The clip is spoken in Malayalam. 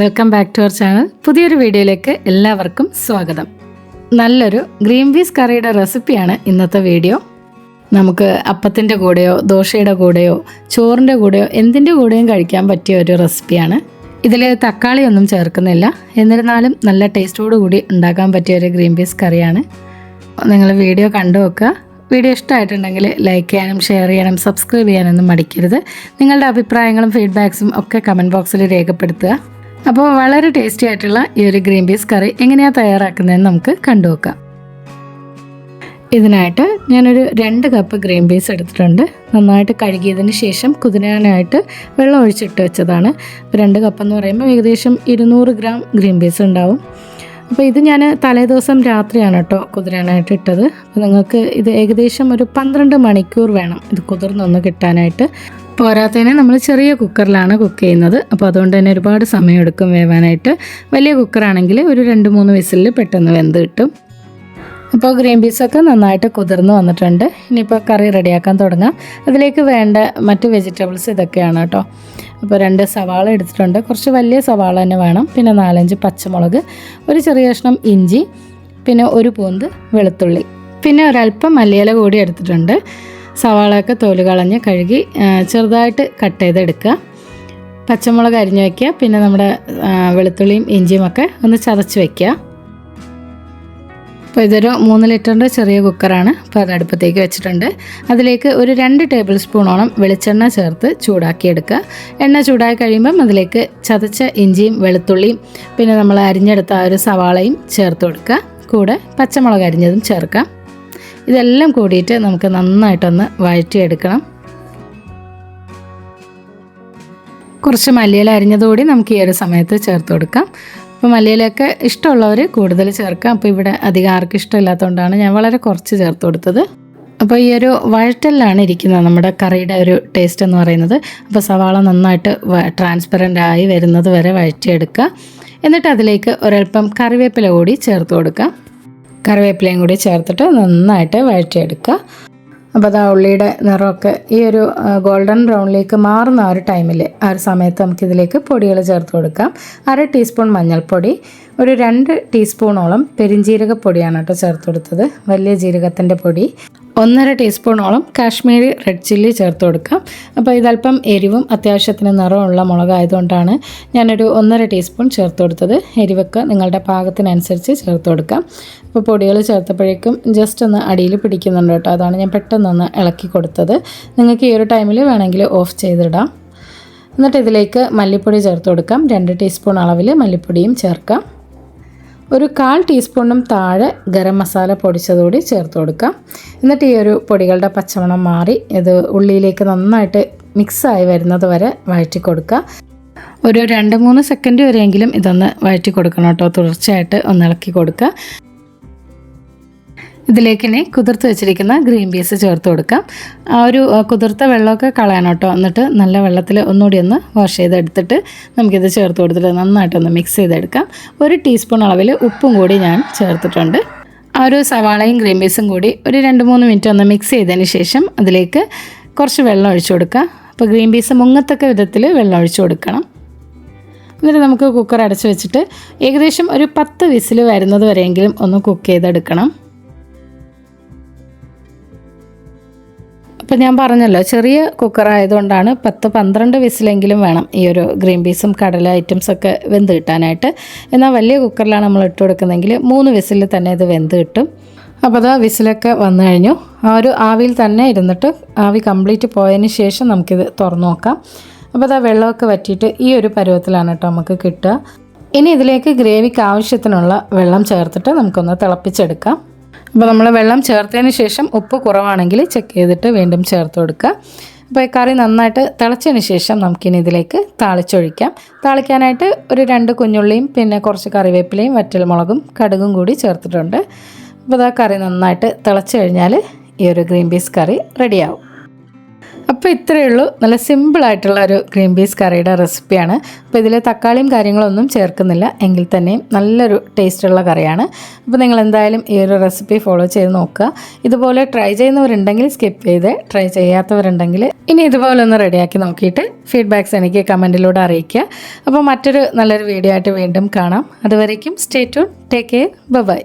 Welcome back to our channel പുതിയൊരു വീഡിയോയിലേക്ക് എല്ലാവർക്കും സ്വാഗതം. നല്ലൊരു ഗ്രീൻ പീസ് കറിയുടെ റെസിപ്പിയാണ് ഇന്നത്തെ വീഡിയോ. നമുക്ക് അപ്പത്തിന്റെ കൂടെയോ ദോശയുടെ കൂടെയോ ചോറിന്റെ കൂടെയോ എന്തിന്റെ കൂടെയും കഴിക്കാൻ പറ്റിയ ഒരു റെസിപ്പിയാണ് ഇതിൽ തക്കാളിയൊന്നും ചേർക്കുന്നില്ല. എന്നിരുന്നാലും നല്ല ടേസ്റ്റോടു കൂടി ഉണ്ടാക്കാൻ പറ്റിയ ഒരു ഗ്രീൻ പീസ് കറിയാണ്. നിങ്ങൾ വീഡിയോ കണ്ടു വെക്കുക വീഡിയോ ഇഷ്ടമായിട്ടുണ്ടെങ്കിൽ ലൈക്ക് ചെയ്യാനും ഷെയർ ചെയ്യാനും സബ്സ്ക്രൈബ് ചെയ്യാനൊന്നും മടിക്കരുത്. നിങ്ങളുടെ അഭിപ്രായങ്ങളും ഫീഡ്ബാക്സും ഒക്കെ കമന്റ് ബോക്സിൽ രേഖപ്പെടുത്തുക. അപ്പോൾ വളരെ ടേസ്റ്റി ആയിട്ടുള്ള ഈ ഒരു ഗ്രീൻ പീസ് കറി എങ്ങനെയാണ് തയ്യാറാക്കുന്നതെന്ന് നമുക്ക് കണ്ടു നോക്കാം. ഇതിനായിട്ട് ഞാനൊരു രണ്ട് കപ്പ് ഗ്രീൻ പീസ് എടുത്തിട്ടുണ്ട്. നന്നായിട്ട് കഴുകിയതിന് ശേഷം കുതിരാനായിട്ട് വെള്ളം ഒഴിച്ചിട്ട് വെച്ചതാണ്. രണ്ട് കപ്പ് എന്ന് പറയുമ്പോൾ ഏകദേശം ഇരുന്നൂറ് ഗ്രാം ഗ്രീൻ പീസ് ഉണ്ടാവും. അപ്പോൾ ഇത് ഞാൻ തലേദിവസം രാത്രിയാണ് കേട്ടോ കുതിരാനായിട്ട് ഇട്ടത്. അപ്പോൾ നിങ്ങൾക്ക് ഇത് ഏകദേശം ഒരു പന്ത്രണ്ട് മണിക്കൂർ വേണം ഇത് കുതിർന്നൊന്ന് കിട്ടാനായിട്ട്. പോരാത്തതിന് നമ്മൾ ചെറിയ കുക്കറിലാണ് കുക്ക് ചെയ്യുന്നത്. അപ്പോൾ അതുകൊണ്ട് തന്നെ ഒരുപാട് സമയം എടുക്കും വേവാനായിട്ട്. വലിയ കുക്കറാണെങ്കിൽ ഒരു രണ്ട് മൂന്ന് വിസിലിൽ പെട്ടെന്ന് വെന്ത് കിട്ടും. അപ്പോൾ ഗ്രീൻ പീസൊക്കെ നന്നായിട്ട് കുതിർന്ന് വന്നിട്ടുണ്ട്. ഇനിയിപ്പോൾ കറി റെഡിയാക്കാൻ തുടങ്ങാം. അതിലേക്ക് വേണ്ട മറ്റ് വെജിറ്റബിൾസ് ഇതൊക്കെയാണ് കേട്ടോ. അപ്പോൾ രണ്ട് സവാള എടുത്തിട്ടുണ്ട്. കുറച്ച് വലിയ സവാള തന്നെ വേണം. പിന്നെ നാലഞ്ച് പച്ചമുളക് ഒരു ചെറിയ കഷ്ണം ഇഞ്ചി പിന്നെ ഒരു പൂന്ത് വെളുത്തുള്ളി. പിന്നെ ഒരല്പം മല്ലിയില കൂടി എടുത്തിട്ടുണ്ട്. സവാളയൊക്കെ തോൽ കളഞ്ഞ് കഴുകി ചെറുതായിട്ട് കട്ട് ചെയ്തെടുക്കുക. പച്ചമുളക് അരിഞ്ഞ് വയ്ക്കുക പിന്നെ നമ്മുടെ വെളുത്തുള്ളിയും ഇഞ്ചിയും ഒക്കെ ഒന്ന് ചതച്ച് വയ്ക്കുക അപ്പോൾ ഇതൊരു മൂന്ന് ലിറ്ററിന്റെ ചെറിയ കുക്കറാണ്. അപ്പോൾ അത് അടുപ്പത്തേക്ക് വെച്ചിട്ടുണ്ട്. അതിലേക്ക് ഒരു രണ്ട് ടേബിൾ സ്പൂണോളം വെളിച്ചെണ്ണ ചേർത്ത് ചൂടാക്കിയെടുക്കുക. എണ്ണ ചൂടായി കഴിയുമ്പം അതിലേക്ക് ചതച്ച ഇഞ്ചിയും വെളുത്തുള്ളിയും പിന്നെ നമ്മൾ അരിഞ്ഞെടുത്ത ആ ഒരു സവാളയും ചേർത്ത് കൊടുക്കുക. കൂടെ പച്ചമുളക് അരിഞ്ഞതും ചേർക്കാം. ഇതെല്ലാം കൂടിയിട്ട് നമുക്ക് നന്നായിട്ടൊന്ന് വഴറ്റിയെടുക്കണം. കുറച്ച് മല്ലിയില അരിഞ്ഞതുകൂടി നമുക്ക് ഈ ഒരു സമയത്ത് ചേർത്ത് കൊടുക്കാം. അപ്പോൾ മല്ലിയിലൊക്കെ ഇഷ്ടമുള്ളവർ കൂടുതൽ ചേർക്കാം. അപ്പോൾ ഇവിടെ അധികം ആർക്കും ഇഷ്ടമില്ലാത്തതുകൊണ്ടാണ് ഞാൻ വളരെ കുറച്ച് ചേർത്ത് കൊടുത്തത്. അപ്പോൾ ഈ ഒരു വഴറ്റലിലാണ് ഇരിക്കുന്നത് നമ്മുടെ കറിയുടെ ഒരു ടേസ്റ്റ് എന്ന് പറയുന്നത്. അപ്പോൾ സവാള നന്നായിട്ട് ട്രാൻസ്പെറന്റ് ആയി വരുന്നത് വരെ വഴറ്റിയെടുക്കുക. എന്നിട്ട് അതിലേക്ക് ഒരൽപ്പം കറിവേപ്പില കൂടി ചേർത്ത് കൊടുക്കുക കറിവേപ്പിലയും കൂടി ചേർത്തിട്ട് നന്നായിട്ട് വഴറ്റിയെടുക്കുക. അപ്പോൾ അത് ഉള്ളിയുടെ നിറമൊക്കെ ഈ ഒരു ഗോൾഡൻ ബ്രൗണിലേക്ക് മാറുന്ന ആ ഒരു ടൈമിൽ ആ ഒരു സമയത്ത് നമുക്കിതിലേക്ക് പൊടികൾ ചേർത്ത് കൊടുക്കാം. അര ടീസ്പൂൺ മഞ്ഞൾപ്പൊടി ഒരു രണ്ട് ടീസ്പൂണോളം പെരിഞ്ജീരകപ്പൊടിയാണ് കേട്ടോ ചേർത്ത് കൊടുത്തത്. വലിയ ജീരകത്തിന്റെ പൊടി. ഒന്നര ടീസ്പൂണോളം കാശ്മീരി റെഡ് ചില്ലി ചേർത്ത് കൊടുക്കാം. അപ്പോൾ ഇതല്പം എരിവും അത്യാവശ്യത്തിന് നിറമുള്ള മുളകായതുകൊണ്ടാണ് ഞാനൊരു ഒന്നര ടീസ്പൂൺ ചേർത്ത് കൊടുത്തത്. എരിവൊക്കെ നിങ്ങളുടെ പാകത്തിനനുസരിച്ച് ചേർത്ത് കൊടുക്കാം. അപ്പോൾ പൊടികൾ ചേർത്തപ്പോഴേക്കും ജസ്റ്റ് ഒന്ന് അടിയിൽ പിടിക്കുന്നുണ്ട് കേട്ടോ. അതാണ് ഞാൻ പെട്ടെന്നൊന്ന് ഇളക്കി കൊടുത്തത്. നിങ്ങൾക്ക് ഈ ഒരു ടൈമിൽ വേണമെങ്കിൽ ഓഫ് ചെയ്തിടാം. എന്നിട്ട് ഇതിലേക്ക് മല്ലിപ്പൊടി ചേർത്ത് കൊടുക്കാം. രണ്ട് ടീസ്പൂൺ അളവിൽ മല്ലിപ്പൊടിയും ചേർക്കാം. ഒരു കാൽ ടീസ്പൂണും താഴെ ഗരം മസാല പൊടിച്ചതുകൂടി ചേർത്ത് കൊടുക്കാം. എന്നിട്ട് ഈ ഒരു പൊടികളുടെ പച്ചമണം മാറി ഇത് ഉള്ളിയിലേക്ക് നന്നായിട്ട് മിക്സായി വരുന്നത് വരെ വഴറ്റി കൊടുക്കുക. ഒരു രണ്ട് മൂന്ന് സെക്കൻഡ് വരെയെങ്കിലും ഇതൊന്ന് വഴറ്റി കൊടുക്കണം കേട്ടോ. തുടർച്ചയായിട്ട് ഒന്ന് ഇളക്കി കൊടുക്കുക. ഇതിലേക്ക് ഇനി കുതിർത്ത് വെച്ചിരിക്കുന്ന ഗ്രീൻ പീസ് ചേർത്ത് കൊടുക്കാം. ആ ഒരു കുതിർത്ത വെള്ളമൊക്കെ കളയണം കേട്ടോ. എന്നിട്ട് നല്ല വെള്ളത്തിൽ ഒന്നുകൂടി ഒന്ന് വാഷ് ചെയ്തെടുത്തിട്ട് നമുക്കിത് ചേർത്ത് കൊടുത്തിട്ട് നന്നായിട്ടൊന്ന് മിക്സ് ചെയ്തെടുക്കാം. ഒരു ടീസ്പൂൺ അളവിൽ ഉപ്പും കൂടി ഞാൻ ചേർത്തിട്ടുണ്ട്. ആ ഒരു സവാളയും ഗ്രീൻ പീസും കൂടി ഒരു രണ്ട് മൂന്ന് മിനിറ്റ് ഒന്ന് മിക്സ് ചെയ്തതിന് ശേഷം അതിലേക്ക് കുറച്ച് വെള്ളം ഒഴിച്ചു കൊടുക്കുക. അപ്പോൾ ഗ്രീൻ പീസ് മുങ്ങത്തക്ക വിധത്തിൽ വെള്ളം ഒഴിച്ചു കൊടുക്കണം. എന്നിട്ട് നമുക്ക് കുക്കർ അടച്ചു വെച്ചിട്ട് ഏകദേശം ഒരു പത്ത് വിസിൽ വരുന്നത് വരെയെങ്കിലും ഒന്ന് കുക്ക് ചെയ്തെടുക്കണം. അപ്പം ഞാൻ പറഞ്ഞല്ലോ ചെറിയ കുക്കർ ആയതുകൊണ്ടാണ് പത്ത് പന്ത്രണ്ട് വിസിലെങ്കിലും വേണം ഈ ഒരു ഗ്രീൻ പീസും കടല ഐറ്റംസ് ഒക്കെ വെന്ത് കിട്ടാനായിട്ട്. എന്നാൽ വലിയ കുക്കറിലാണ് നമ്മൾ ഇട്ട് കൊടുക്കുന്നതെങ്കിൽ മൂന്ന് വിസിലിൽ തന്നെ ഇത് വെന്ത് കിട്ടും. അപ്പോൾ അതാ വിസിലൊക്കെ വന്നു കഴിഞ്ഞു. ആ ഒരു ആവിയിൽ തന്നെ ഇരുന്നിട്ട് ആവി കംപ്ലീറ്റ് പോയതിന് ശേഷം നമുക്കിത് തുറന്നു നോക്കാം. അപ്പോൾ അതാ വെള്ളമൊക്കെ വറ്റിയിട്ട് ഈ ഒരു പരുവത്തിലാണ് കേട്ടോ നമുക്ക് കിട്ടുക. ഇനി ഇതിലേക്ക് ഗ്രേവിക്ക് ആവശ്യത്തിനുള്ള വെള്ളം ചേർത്തിട്ട് നമുക്കൊന്ന് തിളപ്പിച്ചെടുക്കാം. അപ്പോൾ നമ്മൾ വെള്ളം ചേർത്തതിന് ശേഷം ഉപ്പ് കുറവാണെങ്കിൽ ചെക്ക് ചെയ്തിട്ട് വീണ്ടും ചേർത്ത് കൊടുക്കുക. അപ്പോൾ ഈ കറി നന്നായിട്ട് തിളച്ചതിന് ശേഷം നമുക്കിനി ഇതിലേക്ക് താളിച്ചൊഴിക്കാം. താളിക്കാനായിട്ട് ഒരു രണ്ട് കുഞ്ഞുള്ളിയും പിന്നെ കുറച്ച് കറിവേപ്പിലയും വറ്റൽമുളകും കടുകും കൂടി ചേർത്തിട്ടുണ്ട്. അപ്പോൾ ആ കറി നന്നായിട്ട് തിളച്ച് കഴിഞ്ഞാൽ ഈ ഒരു ഗ്രീൻ പീസ് കറി റെഡിയാവും അപ്പോൾ ഇത്രയേ ഉള്ളൂ. നല്ല സിമ്പിളായിട്ടുള്ള ഒരു ഗ്രീൻ പീസ് കറിയുടെ റെസിപ്പിയാണ് അപ്പോൾ ഇതിൽ തക്കാളിയും കാര്യങ്ങളൊന്നും ചേർക്കുന്നില്ല. എങ്കിൽ തന്നെയും നല്ലൊരു ടേസ്റ്റുള്ള കറിയാണ്. അപ്പോൾ നിങ്ങൾ എന്തായാലും ഈ ഒരു റെസിപ്പി ഫോളോ ചെയ്ത് നോക്കുക. ഇതുപോലെ ട്രൈ ചെയ്യുന്നവരുണ്ടെങ്കിൽ സ്കിപ്പ് ചെയ്ത് ട്രൈ ചെയ്യാത്തവരുണ്ടെങ്കിൽ ഇനി ഇതുപോലെ ഒന്ന് റെഡിയാക്കി നോക്കിയിട്ട് ഫീഡ്ബാക്ക്സ് എനിക്ക് കമന്റിലൂടെ അറിയിക്കുക. അപ്പോൾ മറ്റൊരു നല്ലൊരു വീഡിയോ ആയിട്ട് വീണ്ടും കാണാം. അതുവരേക്കും stay tune take care bye